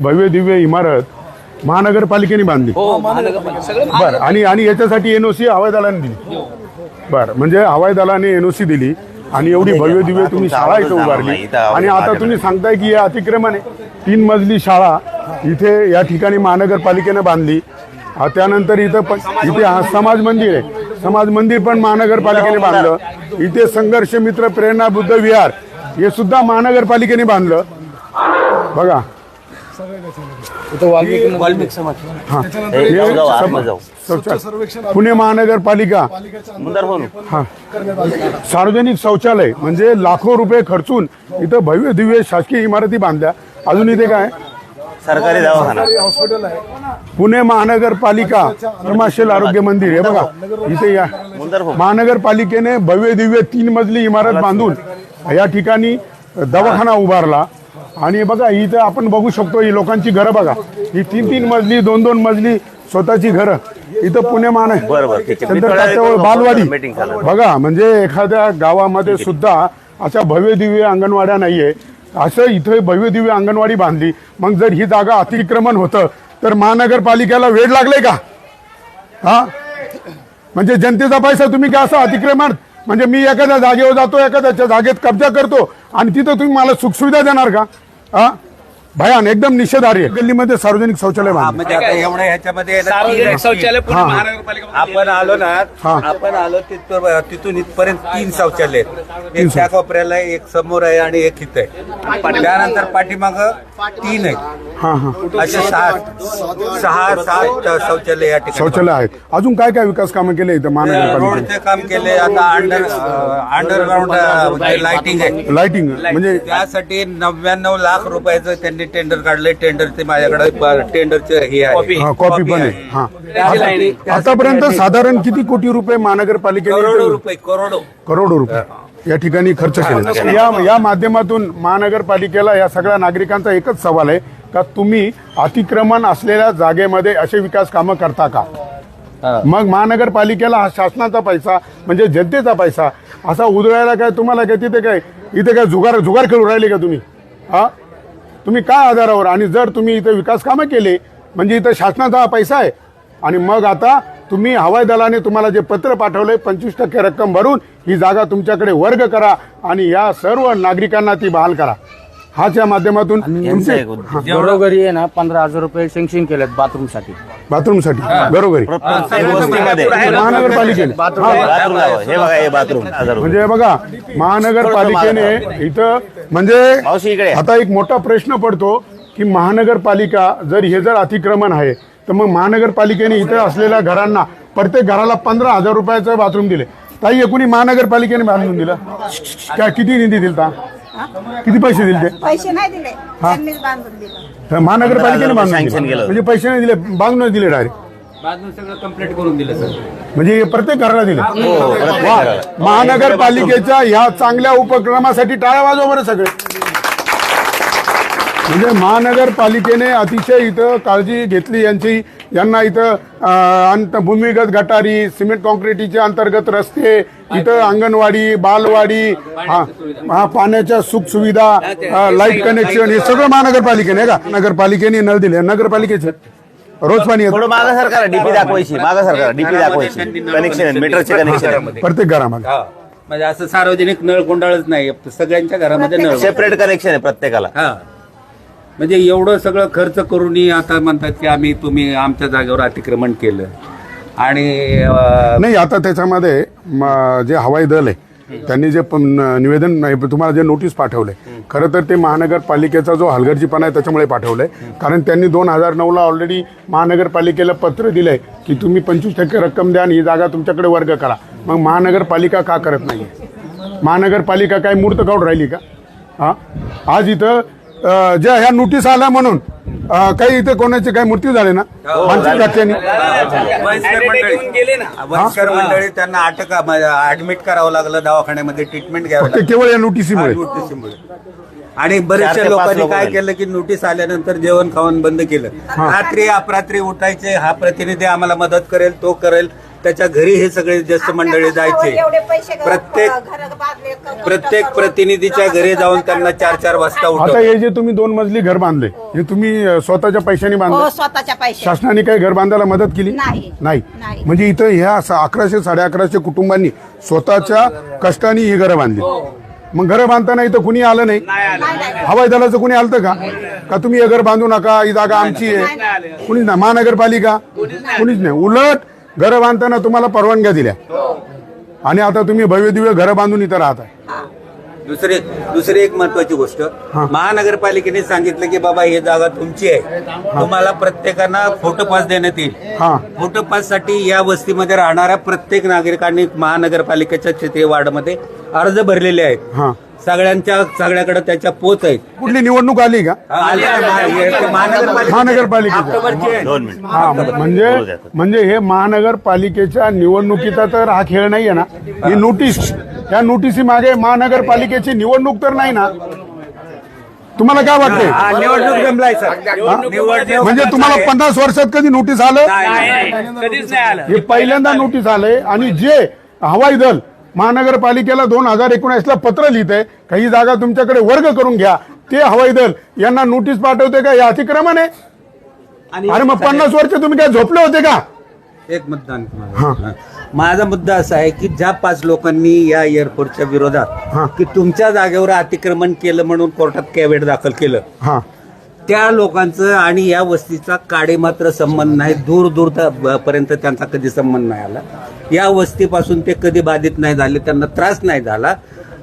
भव्य दिव्य इमारत महानगरपालिकेने बांधली. हो महानगरपालिका. सगळं बर आणि आणि याच्यासाठी एनओसी हवाई दलाने दिली. बर म्हणजे हवाई दलाने एनओसी दिली आणि एवढी भव्य दिव्य तुम्ही शाळा इथं उभारली. आणि आता तुम्ही सांगताय की हे अतिक्रमण आहे तीन मजली शाळा इथे या ठिकाणी महानगरपालिकेनं बांधली. त्यानंतर इथं पण इथे हा समाज मंदिर आहे. समाज मंदिर पण महानगरपालिकेने बांधलं. इथे संघर्ष मित्र प्रेरणा बुद्ध विहार हे सुद्धा महानगरपालिकेने बांधलं. बघा. इथं वाल्मिकी वाल्मिक समाज. हा. हे हे जाऊ, जाऊ, सम- आतमध्ये जाऊ. शौचा- पुणे महानगरपालिका. मुंदर हा. सार्वजनिक शौचालय म्हणजे लाखो रुपये खर्चून इथं भव्य दिव्य शासकीय इमारती बांधल्या. अजून इथे काय? सरकारी दवाखाना. पुणे महानगरपालिका धर्माशील आरोग्य मंदिर हे बघा. इथे या. मुंदर हो महानगरपालिकेने भव्य दिव्य तीन मजली इमारत बांधून या ठिकाणी दवाखाना उभारला. आणि बघा इथं आपण बघू शकतो ही लोकांची घरं बघा. ही तीन तीन मजली दोन दोन मजली स्वतःची घरं. इथं पुणे ठीक आहे. मी थोड्या वेळाने बालवाडी. झालं. बघा म्हणजे एखाद्या गावामध्ये सुद्धा अशा भव्य दिव्य अंगणवाड्या नाहीये. असं इथे भव्य दिव्य अंगणवाडी बांधली. मग जर ही जागा अतिक्रमण होतं तर महानगरपालिकेला वेळ लागले का? हा? म्हणजे जनतेचा पैसा तुम्ही काय असं अतिक्रमण? म्हणजे मी एखाद्या जागेवर जातो एखाद्याच्या जागेत कब्जा करतो आणि तिथं तुम्ही मला सुखसुविधा देणार का? हा भयान एकदम निषेधार्य गल्लीमध्ये सार्वजनिक शौचालय बांधले. म्हणजे आता एवढं ह्याच्यामध्ये तीन सार्वजनिक. शौचालय पुणे हा. महानगरपालिका आपण आलो ना हा. आपण आलो तिथं तिथून इथपर्यंत तीन शौचालय आहेत. एक त्या कोपऱ्याला आहे, एक समोर आहे आणि एक इथं आहे. त्यानंतर पाठीमाग तीन आहेत. हा हा. असे सहा सहा सात शौचालय या ठिकाणी. शौचालय आहेत. अजून काय काय विकास कामं केले इथं महानगरपालिकेने रोडचे काम केले आता अंडर अंडरग्राऊंड लाइटिंग आहे. लाइटिंग म्हणजे त्यासाठी नव्याण्णव लाख रुपयाचं त्यांनी टेंडर काढलंय. टेंडरचे माझ्याकडे टेंडरचे हे आहे. हा कॉपी पण आहे. हा. आतापर्यंत साधारण किती कोटी रुपये महानगरपालिकेने करोडो इथं- रुपये करोडो. करोडो रुपये. या ठिकाणी खर्च केले. या या माध्यमातून महानगरपालिकेला या सगळ्या नागरिकांचा एकच सवाल आहे का तुम्ही अतिक्रमण असलेल्या जागेमध्ये असे विकास कामं करता का? मग महानगरपालिकेला हा शासनाचा पैसा म्हणजे जनतेचा पैसा असा उधळायला काय तुम्हाला काय तिथे काय इथे काय जुगार जुगार खेळू राहिले का तुम्ही? हा? तुम्ही काय आधारावर? आणि जर तुम्ही इथं विकास कामं केले म्हणजे इथं शासनाचा हा पैसा आहे आणि मग आता तुम्ही हवाई दलाने तुम्हाला जे पत्र पाठवलंय पंचवीस टक्के रक्कम भरून ही जागा तुमच्याकडे वर्ग करा आणि या सर्व नागरिकांना ती बहाल करा. हाच या माध्यमातून तुमचे. घरोघरी आहे ना पंधरा हजार रुपये सँक्शन केलेत महानगरपालिकेने. बाथरूम. हे. हे बाथरूम हजार रुपये. म्हणजे बघा महानगरपालिकेने इथं म्हणजे. आता एक मोठा प्रश्न पडतो की महानगरपालिका जर हे जर अतिक्रमण आहे तर मग महानगरपालिकेने इथं असलेल्या घरांना प्रत्येक घराला पंधरा हजार रुपयाचं बाथरूम दिले. ताई एकूणी महानगरपालिकेने बांधून दिलं. काय किती निधी दिलता? किती पैसे दिले ते? पैसे नाही दिले. त्यांनीच बांधून दिलं. तर महानगरपालिकेने बांधून Sanction दिलं. केलं. म्हणजे पैसे नाही दिले डायरेक्ट बांधून सगळं कंप्लीट करून दिलं सर. म्हणजे हे प्रत्येक घराला दिले. हो, प्रत्येक वा. घराला. महानगरपालिकेच्या ह्या चांगल्या उपक्रमासाठी टाळ्या वाजवा बरं सगळे. म्हणजे महानगरपालिकेने अतिशय इथं काळजी घेतली यांची. यांना इथं अंत भूमिगत गटारी सिमेंट कॉन्क्रिटीचे अंतर्गत रस्ते इथं अंगणवाडी बालवाडी हा हा पाण्याच्या सुख सुविधा लाइट कनेक्शन हे सगळं महानगरपालिकेने का? नगरपालिकेने नळ दिले. नगरपालिकेचे? रोज पाणी येतं. थोडं मागा सरकार डीपी दाखवायची मागा सरकार डीपी दाखवायची. कनेक्शन मीटरचे कनेक्शन. प्रत्येक घरामध्ये. म्हणजे असं सार्वजनिक नळ कुंडाळच नाही. सगळ्यांच्या घरामध्ये नळ सेपरेट कनेक्शन आहे प्रत्येकाला. हा. म्हणजे एवढं सगळं खर्च करूनही आता म्हणतात की आम्ही तुम्ही आमच्या जागेवर अतिक्रमण केलं. आणि अं, नाही आता त्याच्यामध्ये म, जे हवाई दल आहे त्यांनी जे पण निवेदन नाही तुम्हाला जे नोटीस पाठवले खरं तर ते महानगरपालिकेचा जो हलगर्जीपणा आहे त्याच्यामुळे पाठवलंय. कारण त्यांनी दोन हजार नऊला ऑलरेडी महानगरपालिकेला पत्र दिलंय की तुम्ही पंचवीस टक्के रक्कम द्या आणि ही जागा तुमच्याकडे वर्ग करा. मग महानगरपालिका का करत नाही महानगरपालिका काय मूर्त काढून राहिली का? हा? आज इथं ज्या ह्या नोटीस आल्या म्हणून काही इथे कोणाचे काही मृत्यू झाले ना? मानसिक धक्क्याने वयस्कर मंडळी. गेले ना. वयस्कर मंडळी त्यांना अटक ऍडमिट करावं लागलं दवाखान्यामध्ये ट्रीटमेंट घ्यावं केवळ या नोटिसीमुळे. आणि बरेचशा लोकांनी लोकं काय. केलं की नोटीस आल्यानंतर जेवण खावण बंद केलं. रात्री अपरात्री उठायचे. हा प्रतिनिधी आम्हाला मदत करेल तो करेल. त्याच्या घरी हे सगळे ज्येष्ठ मंडळी जायचे. प्रत्येक प्रत्येक प्रतिनिधीच्या करून घरी जाऊन त्यांना चार चार वाजता आता हे जे तुम्ही दोन मजली घर बांधले हे. तुम्ही अ, स्वतःच्या पैशाने हो बांधले स्वतःच्या पैसे शासनाने काही घर बांधायला मदत केली? नाही. म्हणजे इथं ह्या अकराशे साडे अकराशे कुटुंबांनी स्वतःच्या कष्टाने ही घरं बांधली. मग घरं बांधताना इथं कुणी आलं नाही? हवाई दलाचं कुणी आलं का? का तुम्ही हे घर बांधू नका ही जागा आमची आहे? कुणीच नाही. महानगरपालिका? कुणीच नाही. उलट घरं बांधताना तुम्हाला परवानग्या दिल्या. आणि आता तुम्ही भव्य दिव्य घरं बांधून इथं राहत आहे दुसरी दुसरी एक महत्वाची गोष्ट. महानगरपालिकेने सांगितलं की बाबा ही जागा तुमची आहे. तुम्हाला प्रत्येकांना फोटो पास देण्यात येईल. हा. फोटो पाससाठी या वस्तीमध्ये राहणाऱ्या प्रत्येक नागरिकांनी महानगरपालिकेच्या क्षेत्रीय वार्डमध्ये अर्ज भरलेले आहेत. हा. सगळ्यांच्या सगळ्याकडे त्याच्या पोच आहेत. कुठली निवडणूक आली का? आले आहे महा- हे महानगरपालिका महानगरपालिकेच्या. दोन मिनिट हा म्हणजे म्हणजे हे महानगरपालिकेच्या निवडणुकीचा तर हा खेळ नाही आहे ना. ही नोटीस या नोटिसी मागे महानगरपालिकेची निवडणूक तर नाही ना. तुम्हाला काय वाटतंय? हा, निवडणूक जमलाय सर. निवडणूक म्हणजे तुम्हाला पन्नास वर्षात कधी नोटीस आलं? कधीच नाही आलं. हे पहिल्यांदा नोटीस आलंय आणि जे हवाई दल महानगरपालिकेला दोन हजार एकोणीस ला पत्र लिहित आहे काही जागा तुमच्याकडे वर्ग करून घ्या. ते हवाई दल यांना नोटीस पाठवते का? या अतिक्रमण आहे. अरे मग पन्नास वर्ष तुम्ही काय झोपले होते का? एक मतदान. माझा मुद्दा असा आहे की ज्या पाच लोकांनी या एअरपोर्टच्या हा. विरोधात की तुमच्या जागेवर अतिक्रमण केलं म्हणून कोर्टात कॅवेट दाखल केलं. हा. त्या लोकांचं आणि या वस्तीचा काडे मात्र संबंध नाही. दूर दूर पर्यंत त्यांचा कधी संबंध नाही आला. या वस्तीपासून ते कधी बाधित नाही झाले त्यांना त्रास नाही झाला.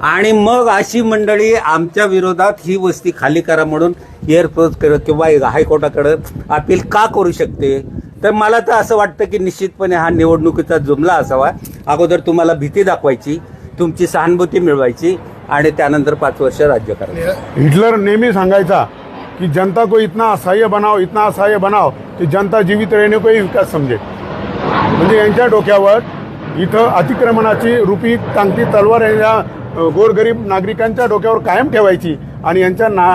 आणि मग अशी मंडळी आमच्या विरोधात ही वस्ती खाली करा म्हणून एअरपोर्ट किंवा हायकोर्टाकडे अपील का करू शकते? तर मला तर असं वाटतं की निश्चितपणे हा निवडणुकीचा जुमला असावा. अगोदर तुम्हाला भीती दाखवायची तुमची सहानुभूती मिळवायची आणि त्यानंतर पाच वर्ष राज्य करायचं. हिटलर नेहमी सांगायचा कि जनता को इतना असहाय्य बनाओ इतना असहाय्य बनाओ की जनता जीवित रहने को ही विकास समजे म्हणजे यांच्या डोक्यावर इथं अतिक्रमणाची रूपी टांगती तलवार यांच्या गोरगरीब नागरिकांच्या डोक्यावर कायम ठेवायची आणि यांच्या ना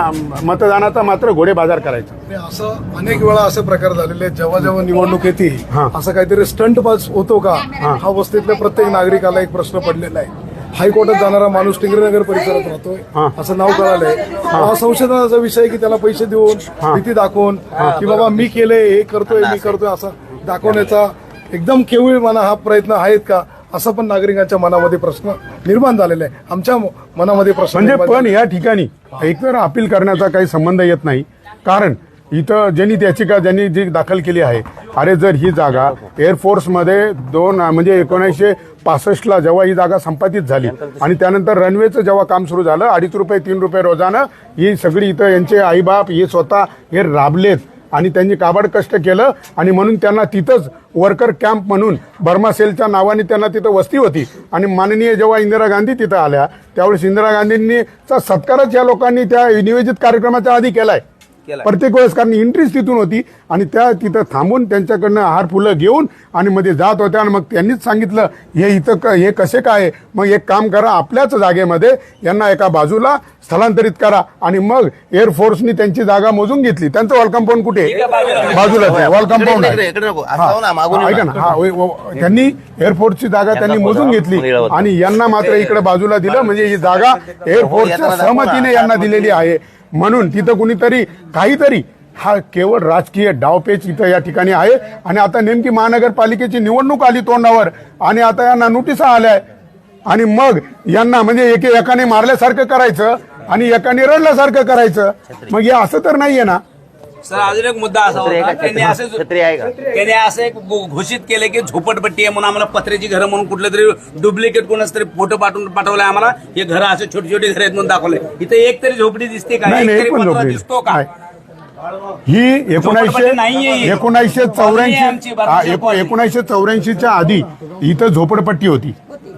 मतदानाचा मात्र घोडे बाजार करायचा असं अनेक वेळा असे प्रकार झालेले आहेत. जेव्हा जेव्हा निवडणूक येते. असं काहीतरी स्टंट पास होतो का? हा. वस्तीतल्या प्रत्येक नागरिकाला एक प्रश्न पडलेला आहे. हायकोर्टात जाणारा माणूस टिंगरेनगर परिसरात. राहतोय. असं नाव कळालंय. हा. संशोधनाचा विषय आहे की त्याला पैसे देऊन भीती दाखवून की बाबा मी केलंय हे करतोय मी करतोय असं दाखवण्याचा एकदम केवळ मना हा प्रयत्न आहेत का असं पण नागरिकांच्या मनामध्ये प्रश्न निर्माण झालेला आहे. आमच्या मनामध्ये प्रश्न म्हणजे पण या ठिकाणी एकतर अपील करण्याचा काही संबंध येत नाही. कारण इथं ज्यांनी याचिका ज्यांनी जी दाखल केली आहे अरे जर ही जागा एअरफोर्समध्ये दोन म्हणजे एकोणीसशे पासष्टला जेव्हा ही जागा संपादित झाली आणि त्यानंतर रनवेचं जेव्हा काम सुरू झालं अडीच रुपये तीन रुपये रोजानं ही सगळी इथं यांचे आईबाप हे स्वतः हे राबलेत आणि त्यांनी काबाड कष्ट केलं आणि म्हणून त्यांना तिथंच वर्कर कॅम्प म्हणून बर्मा सेलच्या नावाने त्यांना तिथं वस्ती होती. आणि माननीय जेव्हा इंदिरा गांधी तिथं आल्या त्यावेळेस इंदिरा गांधींनीचा सत्कारच या लोकांनी त्या नियोजित कार्यक्रमाच्या आधी केलाय. प्रत्येक वेळेस कारण एंट्रीच तिथून होती आणि त्या तिथं थांबून त्यांच्याकडनं हार फुलं घेऊन आणि मध्ये जात होत्या आणि मग त्यांनीच सांगितलं हे इथं हे कसे काय आहे? मग एक काम करा आपल्याच जागेमध्ये यांना एका बाजूला स्थलांतरित करा आणि मग एअरफोर्सनी त्यांची जागा मोजून घेतली. त्यांचं वॉल कंपाऊंड कुठे आहे? बाजूलाच आहे. वॉल कंपाऊंड हा, ऐका ना. हा त्यांनी एअरफोर्सची जागा त्यांनी मोजून घेतली आणि यांना मात्र इकडे बाजूला दिलं. म्हणजे ही जागा एअरफोर्सच्या सहमतीने यांना दिलेली आहे. म्हणून तिथं कुणीतरी काहीतरी हा केवळ राजकीय डावपेच इथं या ठिकाणी आहे. आणि आता नेमकी महानगरपालिकेची निवडणूक आली तोंडावर आणि आता यांना नोटिसा आल्या आणि मग यांना म्हणजे एके एकाने मारल्यासारखं करायचं आणि एकाने रडल्यासारखं करायचं. मग हे असं तर नाहीये ना? सर अजून एक मुद्दा असा होता का? त्यांनी असं छत्री आहे का? त्यांनी असं एक घो- घोषित केलं की झोपडपट्टी आहे म्हणून आम्हाला पत्र्याची घरं म्हणून कुठलं तरी डुप्लिकेट कोणाच तरी फोटो पाठवून पाठवलंय आम्हाला हे घरं असे छोटी छोटी घरं आहेत म्हणून दाखवले इथे एक तरी झोपडी दिसते का नाही एक नाही तरी एक पण पत्रा झोपडी दिसतो का नाही. ही एकोणीसशे झोपडपट्टी नाहीये ही. एकोणीसशे आमची, चौऱ्याऐंशी कॉलनी. एकोणीसशे चौऱ्याऐंशीच्या आधी इथं झोपडपट्टी होती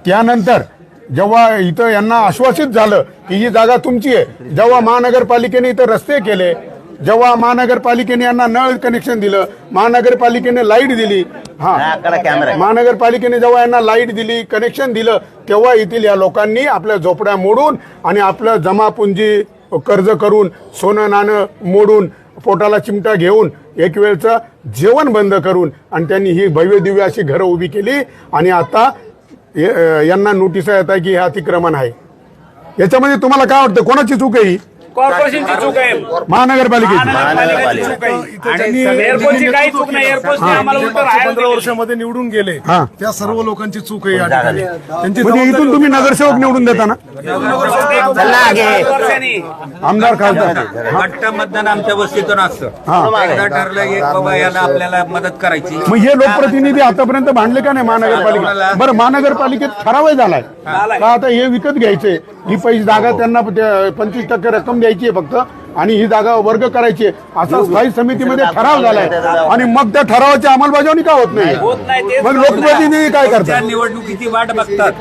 त्यानंतर जेव्हा इथं यांना आश्वासित झालं की ही जागा तुमची आहे जेव्हा महानगरपालिकेने इथं रस्ते केले जेव्हा महानगरपालिकेने यांना नळ कनेक्शन दिलं महानगरपालिकेने लाइट दिली हा. महानगरपालिकेने जेव्हा यांना लाइट दिली कनेक्शन दिलं तेव्हा येथील या लोकांनी आपल्या झोपड्या मोडून आणि आपलं जमापुंजी कर्ज करून सोनं नाणं मोडून पोटाला चिमटा घेऊन एक वेळचं जेवण बंद करून आणि त्यांनी ही भव्य दिव्य अशी घरं उभी केली आणि आता यांना नोटिसा येत आहे की हे अतिक्रमण आहे. याच्यामध्ये तुम्हाला काय वाटतं? कोणाची चूक आहे ही? कॉर्पोरेशनची चूक आहे. महानगरपालिकेची. महानगरपालिकेची चूक आहे. इथे आणि ज्यांनी- एअरपोर्टची काही चूक नाही. एअरपोर्टने आम्हाला उलट मागच्या राहायला पंधरा दिलं. वर्षामध्ये निवडून गेले. हा. त्या सर्व लोकांची चूक आहे या ठिकाणी. त्यांची म्हणजे इथून तुम्ही नगरसेवक निवडून देता ना. वर्षांनी. आमदार खासदार. वाटत मतदान आमच्या वस्तीतून असतं. हा. एकदा ठरलं की बाबा याला आपल्याला मदत करायची. मग हे लोकप्रतिनिधी आतापर्यंत भांडले का नाही महानगरपालिका बरं महानगरपालिकेत ठरावच झालाय. का आता हे विकत घ्यायचे? ही पैसे जागा त्यांना पंचवीस टक्के रक्कम द्यायची आहे फक्त. आणि ही जागा वर्ग करायची आहे. असा स्थायी समितीमध्ये ठराव झालाय. आणि मग त्या ठरावाची अंमलबजावणी का होत होत नाही, मग लोकप्रतिनिधी काय करतात? निवडणुकीची वाट बघतात.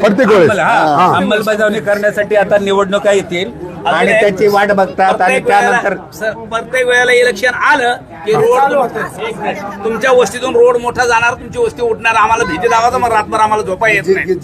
प्रत्येक वेळेस. अंमल- हा, हा. अंमलबजावणी करण्यासाठी आता निवडणुका येतील. आणि त्याची वाट बघतात आणि प्रत्येक वेळेला त्यानंतर प्रत्येक वेळेला इलेक्शन आलं की रोड एक मिनिट. तुमच्या वस्तीतून रोड मोठा जाणार तुमची वस्ती उठणार आम्हाला भीती दावाचा मग रातभर आम्हाला झोपा येत नाही.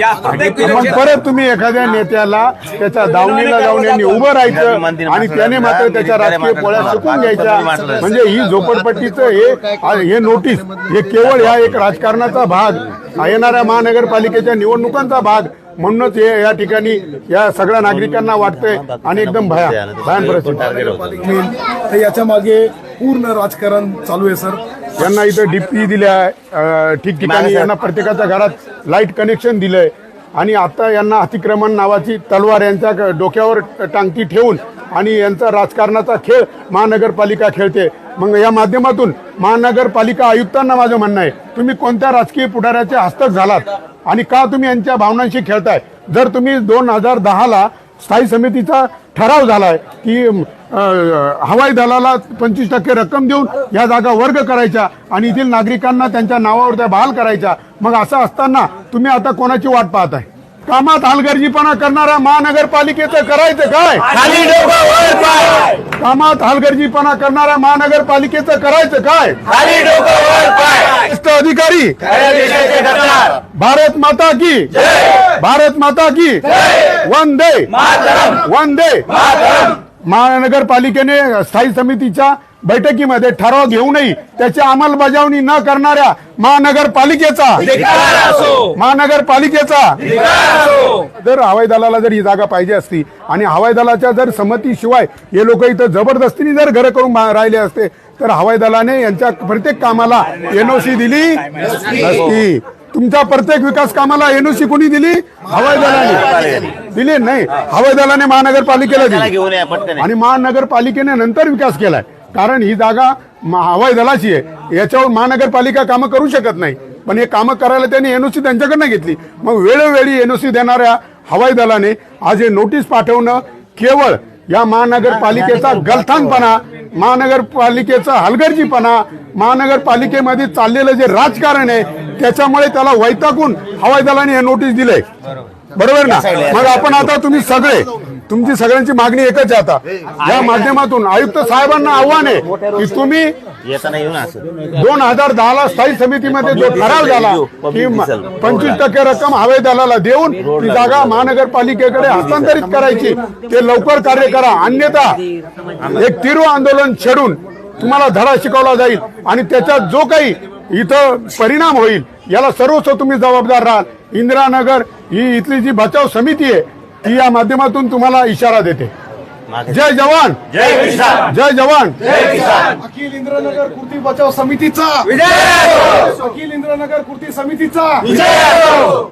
या प्रत्येक मग election- परत तुम्ही एखाद्या नेत्याला त्याच्या दावणीला जाऊन यांनी उभं राहायचं आणि त्याने मात्र त्याच्या राजकीय पोळ्या शिकून घ्यायच्या. म्हणजे ही झोपडपट्टीचं हे हे नोटीस हे केवळ ह्या एक राजकारणाचा भाग येणाऱ्या महानगरपालिकेच्या निवडणुकांचा भाग म्हणूनच हे या ठिकाणी या सगळ्या नागरिकांना वाटतंय आणि एकदम भया भयान परिस्थिती. याच्या मागे पूर्ण राजकारण चालू आहे सर. यांना इथं डीपी दिल्या अं, ठिकठिकाणी यांना प्रत्येकाच्या घरात लाइट कनेक्शन दिलंय. आणि आता यांना अतिक्रमण नावाची तलवार यांच्या क- डोक्यावर टांगती ठेवून आणि यांचा राजकारणाचा खेळ महानगरपालिका खेळते. मग या माध्यमातून महानगरपालिका आयुक्तांना माझं म्हणणं आहे तुम्ही कोणत्या राजकीय पुढाऱ्याचे हस्तक झालात आणि का तुम्ही यांच्या भावनांशी खेळताय? जर तुम्ही दोन हजार दहाला स्थायी समितीचा ठराव झालाय की हवाई दलाला पंचवीस टक्के रक्कम देऊन या जागा वर्ग करायच्या आणि येथील नागरिकांना त्यांच्या नावावर त्या बहाल करायच्या मग असं असताना तुम्ही आता कोणाची वाट पाहताय? कामात हलगर्जीपणा करणाऱ्या महानगरपालिकेचं करायचं काय? कामात हलगर्जीपणा करणाऱ्या महानगरपालिकेचं करायचं काय? अधिकारी भारत माता की भारत माता की वंदे. वंदे. महानगरपालिकेने स्थायी समितीच्या बैठकीमध्ये ठराव घेऊनही त्याची अंमलबजावणी न करणाऱ्या महानगरपालिकेचा. महानगरपालिकेचा. जर हवाई दलाला जर ही जागा पाहिजे असती आणि हवाई दलाच्या जर संमतीशिवाय हे लोक इथं जबरदस्तीने जर घरं करून राहिले असते तर हवाई दलाने यांच्या प्रत्येक कामाला एनओसी दिली? नसती. तुमच्या प्रत्येक विकास कामाला एनओसी कोणी दिली? हवाई दलाने. दिली नाही. हवाई दलाने महानगरपालिकेला त्याला दिली घेऊन या पटकन. आणि महानगरपालिकेने नंतर विकास केलाय. कारण ही जागा हवाई दलाची आहे. याच्यावर महानगरपालिका कामं करू शकत नाही. पण हे कामं करायला त्यांनी एनओसी त्यांच्याकडनं घेतली. मग वेळोवेळी एनओसी देणाऱ्या हवाई दलाने आज हे नोटीस पाठवणं केवळ या महानगरपालिकेचा गलथानपणा महानगरपालिकेचा हलगर्जीपणा महानगरपालिकेमध्ये चाललेलं जे राजकारण आहे त्याच्यामुळे त्याला वैतागून हवाई दलाने हे नोटीस दिलंय. बरोबर ना? मग आपण आता तुम्ही सगळे तुमची सगळ्यांची मागणी एकच आहे आता. या माध्यमातून आयुक्त साहेबांना आव्हान आहे की तुम्ही दोन हजार दहा ला स्थायी समितीमध्ये जो ठराव झाला की पंचवीस टक्के रक्कम हवे दलाला देऊन ती जागा महानगरपालिकेकडे हस्तांतरित करायची. ते लवकर कार्य करा. अन्यथा एक तीव्र आंदोलन छेडून तुम्हाला धडा शिकवला जाईल. आणि त्याच्यात जो काही इथं परिणाम होईल याला सर्वस्व तुम्ही जबाबदार राहाल. इंदिरानगर ही इथली जी बचाव समिती आहे ती या माध्यमातून तुम्हाला इशारा देते. जय जवान. जय किसान. जय जवान. अखिल इंद्रनगर कृती बचाव समितीचा. अखिल इंद्रनगर कृती समितीचा.